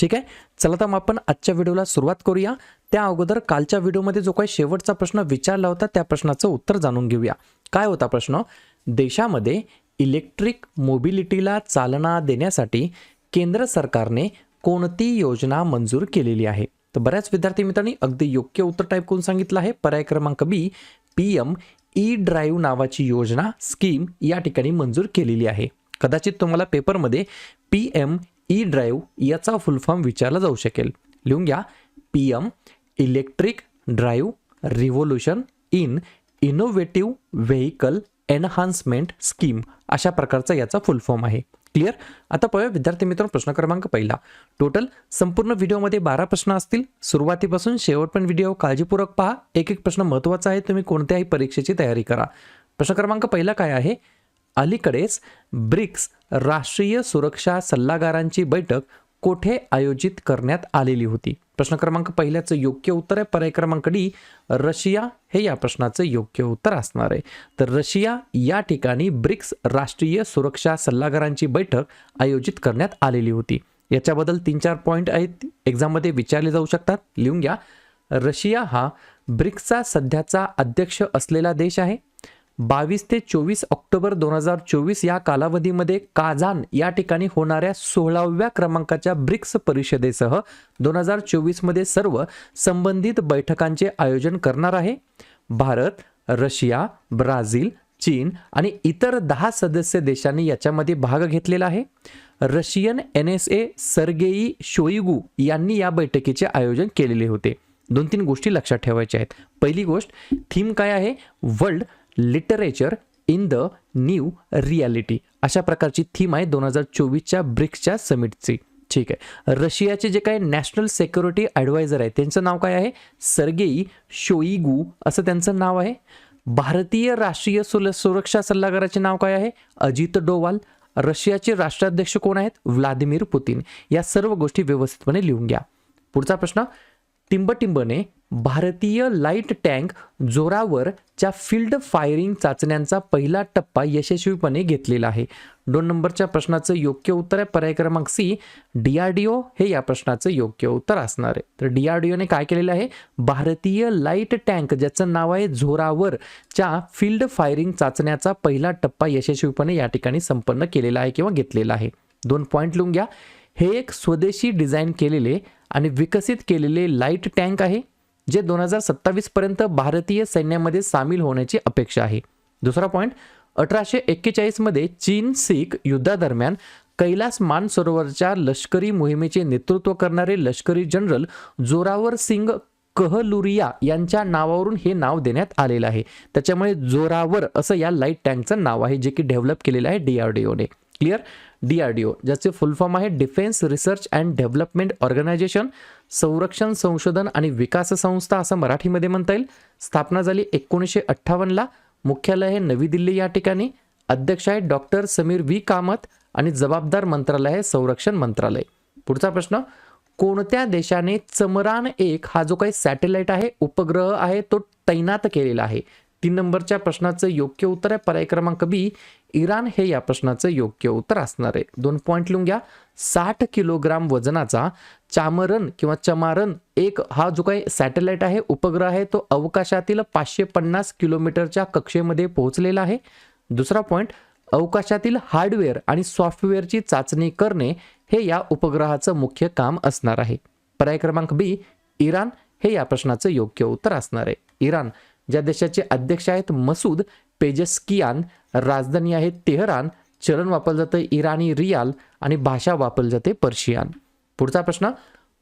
ठीक आहे? चला तर मग आपण आजच्या व्हिडिओला सुरुवात करूया. त्या अगोदर कालच्या व्हिडिओमध्ये जो काही शेवटचा प्रश्न विचारला होता त्या प्रश्नाचं उत्तर जाणून घेऊया. काय होता प्रश्न? देशामध्ये इलेक्ट्रिक मोबिलिटीला चालना देण्यासाठी केंद्र सरकारने कोणती योजना मंजूर केलेली आहे? तर बऱ्याच विद्यार्थी मित्रांनी अगदी योग्य उत्तर टाईप करून सांगितलं आहे. पर्याय क्रमांक B P M E drive नावाची योजना स्कीम या ठिकाणी मंजूर केलेली आहे. कदाचित तुम्हाला पेपरमध्ये पी एम ई ड्राईव्ह याचा फुल फॉर्म विचारला जाऊ शकेल. लिहून घ्या. P M electric drive revolution in innovative vehicle enhancement scheme अशा प्रकारचा याचा फुल फॉर्म आहे. क्लिअर आता पाहूया विद्यार्थी मित्रांनो प्रश्न क्रमांक पहिला. टोटल संपूर्ण व्हिडिओमध्ये बारा प्रश्न असतील. सुरुवातीपासून शेवट पण व्हिडिओ काळजीपूर्वक पहा. एक एक प्रश्न महत्त्वाचा आहे. तुम्ही कोणत्याही परीक्षेची तयारी करा. प्रश्न क्रमांक पहिला काय आहे? अलीकडेच ब्रिक्स राष्ट्रीय सुरक्षा सल्लागारांची बैठक कोठे आयोजित करण्यात आलेली होती? प्रश्न क्रमांक पहिल्याचं योग्य उत्तर आहे. पर्याय क्रमांक डी रशिया हे या प्रश्नाचं योग्य उत्तर असणार आहे. तर रशिया या ठिकाणी ब्रिक्स राष्ट्रीय सुरक्षा सल्लागारांची बैठक आयोजित करण्यात आलेली होती. याच्याबद्दल तीन चार पॉईंट आहेत. एक्झाममध्ये विचारले जाऊ शकतात. लिहून घ्या. रशिया हा ब्रिक्सचा सध्याचा अध्यक्ष असलेला देश आहे. बावीस ते चोवीस ऑक्टोबर दोन हजार चोवीस या कालावधीमध्ये काझान या ठिकाणी होणाऱ्या सोळाव्या क्रमांकाच्या ब्रिक्स परिषदेसह दोन हजार चोवीसमध्ये सर्व संबंधित बैठकांचे आयोजन करणार आहे. भारत रशिया ब्राझील चीन आणि इतर दहा सदस्य देशांनी याच्यामध्ये भाग घेतलेला आहे. Russian N S A Sergei Shoigu यांनी या बैठकीचे आयोजन केलेले होते. दोन तीन गोष्टी लक्षात ठेवायच्या आहेत. पहिली गोष्ट थीम काय आहे? World literature in the new reality अशा प्रकारची थीम आहे दोन हजार चोवीसच्या ब्रिक्सच्या समिटची. ठीक आहे. रशियाचे जे काही नॅशनल सेक्युरिटी ॲडवायझर आहे त्यांचं नाव काय आहे? सर्गेई शोईगू असं त्यांचं नाव आहे. भारतीय राष्ट्रीय सुल सुरक्षा सल्लागाराचे नाव काय आहे? अजित डोवाल. रशियाचे राष्ट्राध्यक्ष कोण आहेत? Vladimir Putin. या सर्व गोष्टी व्यवस्थितपणे लिहून घ्या. पुढचा प्रश्न टिंबटिंबने भारतीय लाइट टँक जोरावरच्या फील्ड फायरिंग चाचण्यांचा पहिला टप्पा यशस्वीपणे घेतलेला आहे. दोन नंबरच्या प्रश्नाचं योग्य उत्तर आहे. पर्याय क्रमांक सी डीआरडीओ हे या प्रश्नाचं योग्य उत्तर असणार आहे. तर डीआरडीओने काय केलेलं आहे? भारतीय लाइट टँक ज्याचं नाव आहे झोरावरच्या फील्ड फायरिंग चाचण्याचा पहिला टप्पा यशस्वीपणे या ठिकाणी संपन्न केलेला आहे किंवा घेतलेला आहे. दोन पॉईंट लिहून घ्या. हे एक स्वदेशी डिझाईन केलेले आणि विकसित केलेले लाइट टँक आहे जे दोन हजार सत्तावीसपर्यंत भारतीय सैन्यामध्ये सामील होण्याची अपेक्षा आहे. दुसरा पॉईंट अठराशे एक्केचाळीसमध्ये चीन सिख युद्धादरम्यान कैलास मानसरोवरच्या लष्करी मोहिमेचे नेतृत्व करणारे लष्करी जनरल जोरावर सिंग कहलुरिया यांच्या नावावरून हे नाव देण्यात आलेलं आहे. त्याच्यामुळे जोरावर असं या लाइट टँकचं नाव आहे जे की डेव्हलप केलेलं आहे डीआरडीओने क्लिअर डीआरडीओ ज्याचे फुल फॉर्म आहे defence research and development organisation संरक्षण संशोधन आणि विकास संस्था असं मराठीमध्ये म्हणता येईल. स्थापना झाली एकोणीसशे अठ्ठावन्नला मुख्यालय हे नवी दिल्ली या ठिकाणी. अध्यक्ष आहे डॉक्टर समीर व्ही. कामत आणि जबाबदार मंत्रालय आहे संरक्षण मंत्रालय. पुढचा प्रश्न कोणत्या देशाने चमरान एक हा जो काही सॅटेलाइट आहे उपग्रह आहे तो तैनात केलेला आहे? तीन नंबरच्या प्रश्नाचं योग्य उत्तर आहे. पर्याय क्रमांक बी इराण हे या प्रश्नाचं योग्य उत्तर असणार आहे. दोन पॉईंट लिहून घ्या. साठ किलोग्राम वजनाचा चामरन किंवा चमारन एक हा जो काही सॅटेलाइट आहे उपग्रह आहे तो अवकाशातील पाचशे पन्नास किलोमीटरच्या कक्षेमध्ये पोहोचलेला आहे. दुसरा पॉईंट अवकाशातील हार्डवेअर आणि सॉफ्टवेअरची चाचणी करणे हे या उपग्रहाचं मुख्य काम असणार आहे. पर्याय क्रमांक बी इराण हे या प्रश्नाचं योग्य उत्तर असणार आहे. इराण ज्या देशाचे अध्यक्ष आहेत मसूद पेजस्कियान राजधानी आहे तेहरान. चलन वापरलं जातं इराणी रियाल आणि भाषा वापरली जाते पर्शियन. पुढचा प्रश्न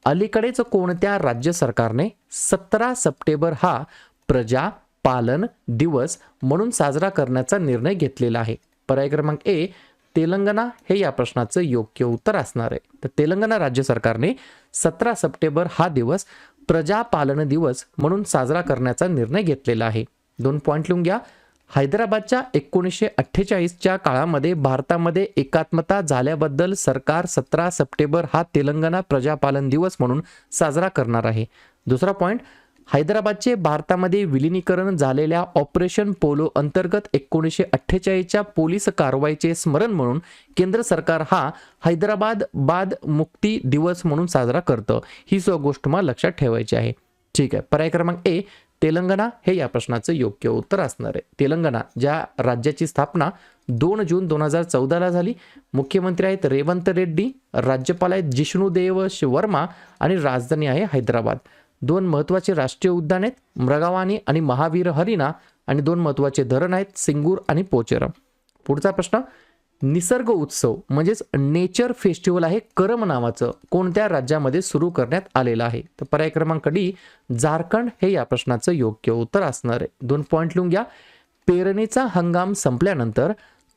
अलीकडेच कोणत्या राज्य सरकारने सतरा सप्टेंबर हा प्रजा पालन दिवस म्हणून साजरा करण्याचा निर्णय घेतलेला आहे? पर्याय क्रमांक ए तेलंगणा. हे या प्रश्नाचं योग्य उत्तर असणार आहे. तर तेलंगणा राज्य सरकारने सतरा सप्टेंबर हा दिवस प्रजापालन दिवस म्हणून साजरा करण्याचा निर्णय घेतलेला आहे. दोन पॉईंट लिहून घ्या. हैदराबादच्या एकोणीसशे अठ्ठेचाळीसच्या काळामध्ये भारतामध्ये एकात्मता झाल्याबद्दल सरकार सतरा सप्टेंबर हा तेलंगणा प्रजापालन दिवस म्हणून साजरा करणार आहे. दुसरा पॉईंट हैदराबादचे भारतामध्ये विलिनीकरण झालेल्या ऑपरेशन पोलो अंतर्गत एकोणीसशे अठ्ठेचाळीसच्या पोलीस कारवाईचे स्मरण म्हणून केंद्र सरकार हा हैदराबाद बाद मुक्ती दिवस म्हणून साजरा करतं. ही सो गोष्ट मला लक्षात ठेवायची आहे. ठीक आहे. पर्याय क्रमांक ए तेलंगणा हे या प्रश्नाचं योग्य उत्तर असणार आहे. तेलंगणा ज्या राज्याची स्थापना दोन जून दोन हजार चौदाला झाली मुख्यमंत्री आहेत रेवंत रेड्डी राज्यपाल आहेत जिष्णुदेव वर्मा आणि राजधानी आहे हैदराबाद. दोन महत्त्वाचे राष्ट्रीय उद्यान आहेत मृगावानी आणि महावीर हरिणा आणि दोन महत्त्वाचे धरण आहेत सिंगूर आणि पोचेरम. पुढचा प्रश्न निसर्ग उत्सव म्हणजेच नेचर फेस्टिवल आहे करम नावाचं. कोणत्या राज्यामध्ये सुरू करण्यात आलेलं आहे? तर पर्याय क्रमांक डी झारखंड हे या प्रश्नाचं योग्य उत्तर असणार आहे. दोन पॉईंट लिहून घ्या. पेरणीचा हंगाम संपल्यानंतर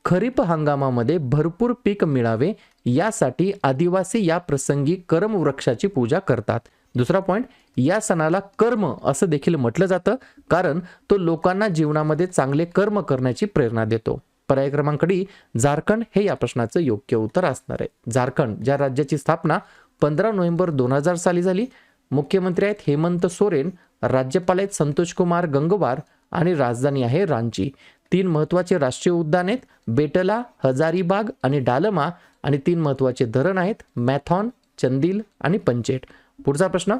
खरीप हंगामामध्ये भरपूर पीक मिळावे यासाठी आदिवासी या प्रसंगी कर्म वृक्षाची पूजा करतात. दुसरा पॉईंट या सणाला कर्म असं देखील म्हटलं जातं कारण तो लोकांना जीवनामध्ये चांगले कर्म करण्याची प्रेरणा देतो. पर्याय क्रमांक डी झारखंड हे या प्रश्नाचं योग्य उत्तर असणार आहे. झारखंड ज्या राज्याची स्थापना पंधरा नोव्हेंबर दोन हजार साली झाली मुख्यमंत्री आहेत हेमंत सोरेन राज्यपाल आहेत संतोष कुमार गंगवार आणि राजधानी आहे रांची. तीन महत्त्वाचे राष्ट्रीय उद्यान आहेत बेटला हजारीबाग आणि डालमा आणि तीन महत्त्वाचे धरण आहेत मॅथॉन चंदील आणि पंचेट. पुढचा प्रश्न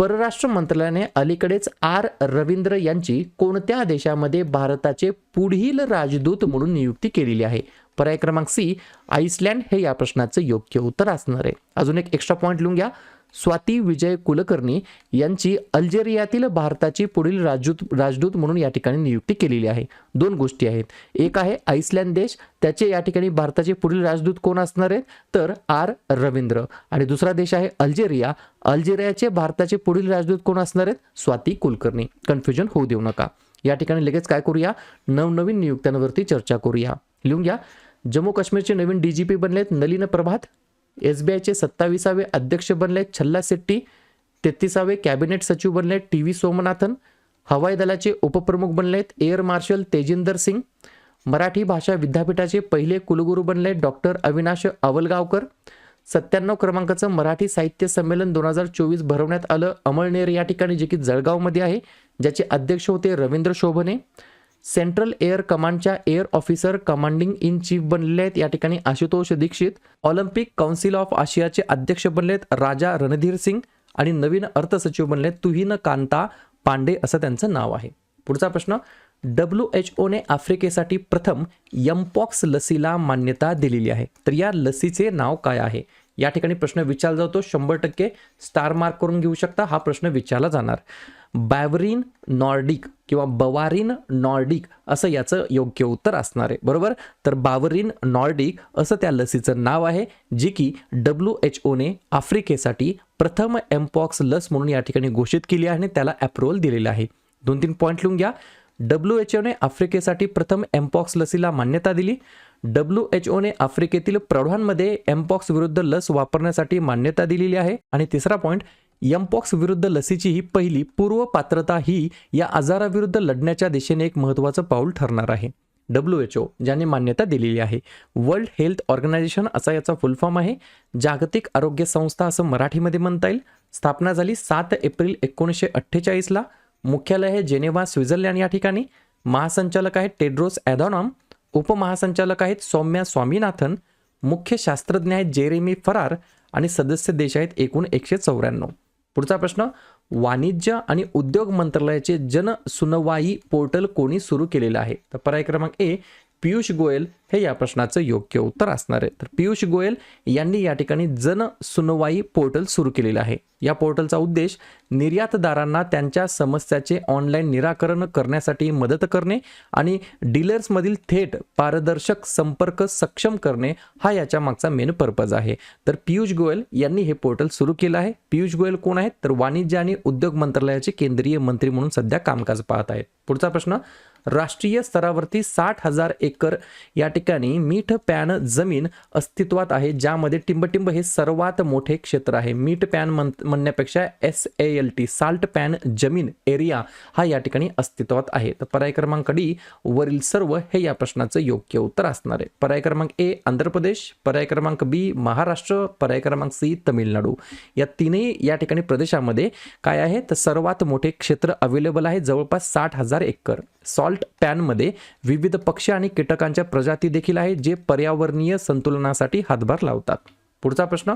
परराष्ट्र मंत्रालयाने अलीकडेच आर. रवींद्र यांची कोणत्या देशामध्ये भारताचे पुढील राजदूत म्हणून नियुक्ती केलेली आहे? पर्याय क्रमांक सी आईसलँड हे या प्रश्नाचं योग्य उत्तर असणार आहे. अजून एक एक्स्ट्रा पॉईंट लिहून घ्या. स्वाती विजय कुलकर्णी यांची अल्जेरियातील भारताची पुढील राजदूत राजदूत म्हणून या ठिकाणी नियुक्ती केलेली आहे. दोन गोष्टी आहेत. एक आहे आईसलँड देश. त्याचे या ठिकाणी भारताचे पुढील राजदूत कोण असणार आहेत? तर आर. रवींद्र. आणि दुसरा देश आहे अल्जेरिया. अल्जेरियाचे भारताचे पुढील राजदूत कोण असणार आहेत? स्वाती कुलकर्णी. कन्फ्युजन होऊ देऊ नका. या ठिकाणी लगेच काय करूया? नवनवीन नियुक्त्यांवरती चर्चा करूया. लिहून घ्या. जम्मू काश्मीरचे नवीन डी जी पी बनलेत नलिन प्रभात एस बी आयचे सत्तावीसावे अध्यक्ष बनले छल्ला शेट्टी तेहतीसावे कॅबिनेट सचिव बनले टी व्ही सोमनाथन हवाई दलाचे उपप्रमुख बनलेत एअर मार्शल तेजिंदर सिंग मराठी भाषा विद्यापीठाचे पहिले कुलगुरू बनले डॉक्टर अविनाश आवलगावकर सत्त्याण्णव क्रमांकाचं मराठी साहित्य संमेलन दोन हजार चोवीस भरवण्यात आलं. अमळनेर या ठिकाणी जे की जळगावमध्ये आहे ज्याचे अध्यक्ष होते रवींद्र शोभने. सेंट्रल एअर कमांडच्या air officer commanding in chief बनलेले आहेत. या ठिकाणी Ashutosh Dixit Olympic council of आशियाचे अध्यक्ष बनलेत राजा रणधीर सिंग आणि नवीन अर्थसचिव बनलेत तुहिन कांता पांडे असं त्यांचं नाव आहे. पुढचा प्रश्न डब्ल्यू एच ओने आफ्रिकेसाठी प्रथम यमपॉक्स लसीला मान्यता दिलेली आहे. तर या लसीचे नाव काय आहे? या ठिकाणी प्रश्न विचारला जातो. शंभर टक्के स्टार मार्क करून घेऊ शकता. हा प्रश्न विचारला जाणार. बॅवरिन नॉर्डिक किंवा बवारिन नॉर्डिक असं याचं योग्य उत्तर असणार आहे. बरोबर? तर बावरिन नॉर्डिक असं त्या लसीचं नाव आहे जे की डब्ल्यू एच ओने आफ्रिकेसाठी प्रथम एम्पॉक्स लस म्हणून या ठिकाणी घोषित केली आहे आणि त्याला अप्रुव्हल दिलेलं आहे. दोन तीन पॉईंट लिहून घ्या. डब्ल्यू एच ओने आफ्रिकेसाठी प्रथम एम्पॉक्स लसीला मान्यता दिली. डब्ल्यू एच ओने आफ्रिकेतील प्रौढांमध्ये एम्पॉक्स विरुद्ध लस वापरण्यासाठी मान्यता दिलेली आहे. आणि तिसरा पॉईंट यमपॉक्स विरुद्ध लसीची ही पहिली पूर्व पात्रता ही या आजाराविरुद्ध लढण्याच्या दिशेने एक महत्त्वाचं पाऊल ठरणार आहे. डब्ल्यू एच ओ ज्याने मान्यता दिलेली आहे. वर्ल्ड हेल्थ ऑर्गनायझेशन असा याचा फुल फॉर्म आहे. जागतिक आरोग्य संस्था असं मराठीमध्ये म्हणता येईल. स्थापना झाली सात एप्रिल एकोणीसशे अठ्ठेचाळीसला मुख्यालय आहे जेनेवा स्वित्झर्लंड या ठिकाणी. महासंचालक आहेत टेड्रोस ॲदॉनॉम उपमहासंचालक आहेत सौम्या स्वामीनाथन. मुख्य शास्त्रज्ञ आहेत जेरेमी फरार. आणि सदस्य देश आहेत एकूण एकशे चौऱ्याण्णव. पुढचा प्रश्न वाणिज्य आणि उद्योग मंत्रालयाचे जन सुनवाई पोर्टल कोणी सुरू केलेलं आहे? तर पर्याय क्रमांक ए पियुष गोयल हे या प्रश्नाचं योग्य उत्तर असणार आहे. तर पियुष गोयल यांनी या ठिकाणी जन सुनवाई पोर्टल सुरू केलेलं आहे. या पोर्टलचा उद्देश निर्यातदारांना त्यांच्या समस्याचे ऑनलाईन निराकरण करण्यासाठी मदत करणे आणि डीलर्समधील थेट पारदर्शक संपर्क सक्षम करणे हा याच्या मागचा मेन पर्पज आहे. तर पियुष गोयल यांनी हे पोर्टल सुरू केलं आहे. पियुष गोयल कोण आहेत? तर वाणिज्य आणि उद्योग मंत्रालयाचे केंद्रीय मंत्री म्हणून सध्या कामकाज पाहत आहेत. पुढचा प्रश्न राष्ट्रीय स्तरावरती साठ हजार एकर या ठिकाणी मीठ पॅन जमीन अस्तित्वात आहे ज्यामध्ये टिंबटिंब हे सर्वात मोठे क्षेत्र आहे. मीठ पॅन म्हण म्हणण्यापेक्षा S A L T salt pan जमीन एरिया हा या ठिकाणी अस्तित्वात आहे. तर पर्याय क्रमांक डी वरील सर्व हे या प्रश्नाचं योग्य उत्तर असणार आहे. पर्याय क्रमांक ए आंध्र प्रदेश. पर्याय क्रमांक बी महाराष्ट्र. पर्याय क्रमांक सी तमिळनाडू. या तीनही या ठिकाणी प्रदेशामध्ये काय आहे? तर सर्वात मोठे क्षेत्र अवेलेबल आहे जवळपास साठ हजार एकर. सॉल्ट पॅनमध्ये विविध पक्षी आणि कीटकांच्या प्रजाती देखील आहेत जे पर्यावरणीय संतुलनासाठी हातभार लावतात. पुढचा प्रश्न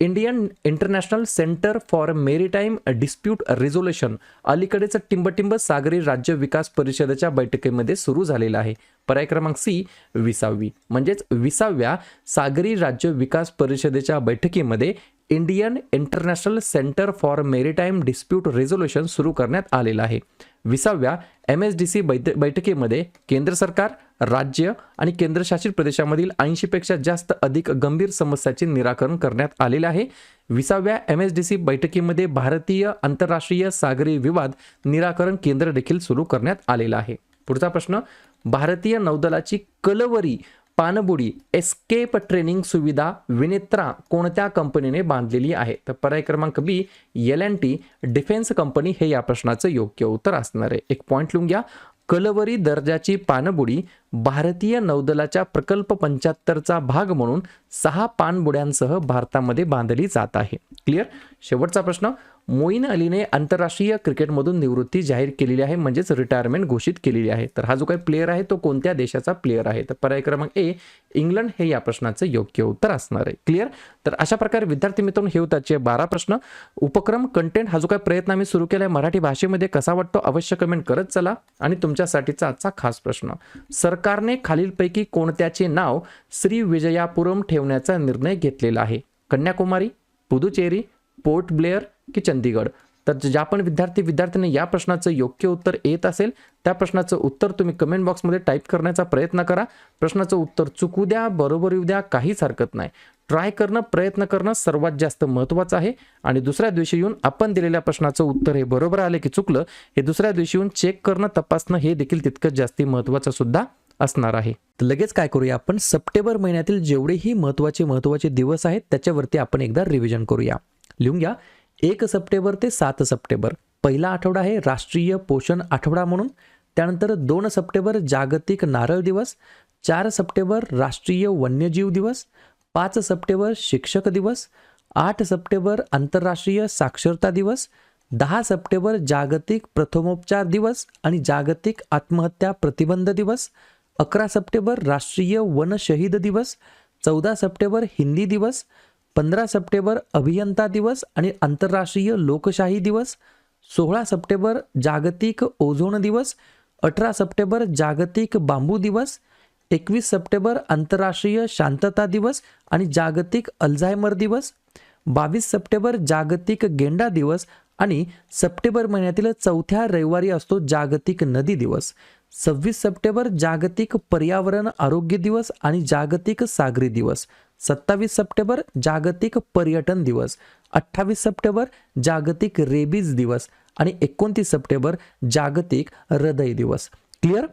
Indian international centre for maritime dispute resolution अलीकडेच टिंबटिंब सागरी राज्य विकास परिषदेच्या बैठकीमध्ये सुरू झालेला आहे. पर्याय क्रमांक सी विसावी. म्हणजेच विसाव्या सागरी राज्य विकास परिषदेच्या बैठकीमध्ये Indian international centre for maritime dispute resolution सुरू करण्यात आलेलं आहे. विसाव्या एम एस डी सी बैठ बैठकीमध्ये केंद्र सरकार राज्य आणि केंद्रशासित प्रदेशामधील ऐंशीपेक्षा जास्त अधिक गंभीर समस्याचे निराकरण करण्यात आलेले आहे. विसाव्या एम एस डी सी बैठकीमध्ये भारतीय आंतरराष्ट्रीय सागरी विवाद निराकरण केंद्र देखील सुरू करण्यात आलेलं आहे. पुढचा प्रश्न भारतीय नौदलाची कलवरी पाणबुडी एस्केप ट्रेनिंग सुविधा विनेत्रा कोणत्या कंपनीने बांधलेली आहे? तर पर्याय क्रमांक B L and T defence company हे या प्रश्नाचं योग्य उत्तर असणार आहे. एक पॉईंट लिहून घ्या. कलवरी दर्जाची पाणबुडी भारतीय नौदलाच्या प्रकल्प पंच्याहत्तरचा भाग म्हणून सहा पाणबुड्यांसह भारतामध्ये बांधली जात आहे. क्लिअर शेवटचा प्रश्न. मोईन अलीने आंतरराष्ट्रीय क्रिकेटमधून निवृत्ती जाहीर केलेली आहे म्हणजेच रिटायरमेंट घोषित केलेली आहे. तर हा जो काही प्लेअर आहे तो कोणत्या देशाचा प्लेअर आहे? तर पर्याय क्रमांक ए इंग्लंड हे या प्रश्नाचं योग्य उत्तर असणार आहे. क्लिअर तर अशा प्रकारे विद्यार्थी मित्रांनो हे होताचे बारा प्रश्न. उपक्रम कंटेंट हा जो काही प्रयत्न आम्ही सुरू केला आहे मराठी भाषेमध्ये कसा वाटतो अवश्य कमेंट करत चला. आणि तुमच्यासाठीचा आजचा खास प्रश्न. सर सरकारने खालीलपैकी कोणत्याचे नाव श्री विजयापुरम ठेवण्याचा निर्णय घेतलेला आहे. कन्याकुमारी पुदुचेरी पोर्ट ब्लेअर की चंदीगड तर ज्या पण विद्यार्थी विद्यार्थ्यांनी या प्रश्नाचं योग्य उत्तर येत असेल त्या प्रश्नाचं उत्तर तुम्ही कमेंट बॉक्समध्ये टाईप करण्याचा प्रयत्न करा. प्रश्नाचं उत्तर चुकू द्या बरोबर येऊ द्या काहीच हरकत नाही. ट्राय करणं प्रयत्न करणं सर्वात जास्त महत्त्वाचं आहे. आणि दुसऱ्या दिवशी येऊन आपण दिलेल्या प्रश्नाचं उत्तर हे बरोबर आले की चुकलं हे दुसऱ्या दिवशी येऊन चेक करणं तपासणं हे देखील तितकंच जास्ती महत्त्वाचं सुद्धा असणार आहे. तर लगेच काय करूया आपण? सप्टेंबर महिन्यातील जेवढेही महत्त्वाचे महत्त्वाचे दिवस आहेत त्याच्यावरती आपण एकदा रिव्हिजन करूया. लिहून घ्या. एक सप्टेंबर ते सात सप्टेंबर. पहिला आठवडा आहे राष्ट्रीय पोषण आठवडा म्हणून. त्यानंतर दोन सप्टेंबर जागतिक नारळ दिवस. चार सप्टेंबर राष्ट्रीय वन्यजीव दिवस. पाच सप्टेंबर शिक्षक दिवस. आठ सप्टेंबर आंतरराष्ट्रीय साक्षरता दिवस. दहा सप्टेंबर जागतिक प्रथमोपचार दिवस आणि जागतिक आत्महत्या प्रतिबंध दिवस. अकरा सप्टेंबर राष्ट्रीय वन शहीद दिवस चौदा सप्टेंबर हिंदी दिवस पंधरा सप्टेंबर अभियंता दिवस आणि आंतरराष्ट्रीय लोकशाही दिवस सोळा सप्टेंबर जागतिक ओझोन दिवस अठरा सप्टेंबर जागतिक बांबू दिवस एकवीस सप्टेंबर आंतरराष्ट्रीय शांतता दिवस आणि जागतिक अल्झायमर दिवस बावीस सप्टेंबर जागतिक गेंडा दिवस आणि सप्टेंबर महिन्यातील चौथ्या रविवारी असतो जागतिक नदी दिवस. सव्वीस सप्टेंबर जागतिक पर्यावरण आरोग्य दिवस आणि जागतिक सागरी दिवस. सत्तावीस सप्टेंबर जागतिक पर्यटन दिवस. अठ्ठावीस सप्टेंबर जागतिक रेबीज दिवस. आणि एकोणतीस सप्टेंबर जागतिक हृदय दिवस. क्लिअर?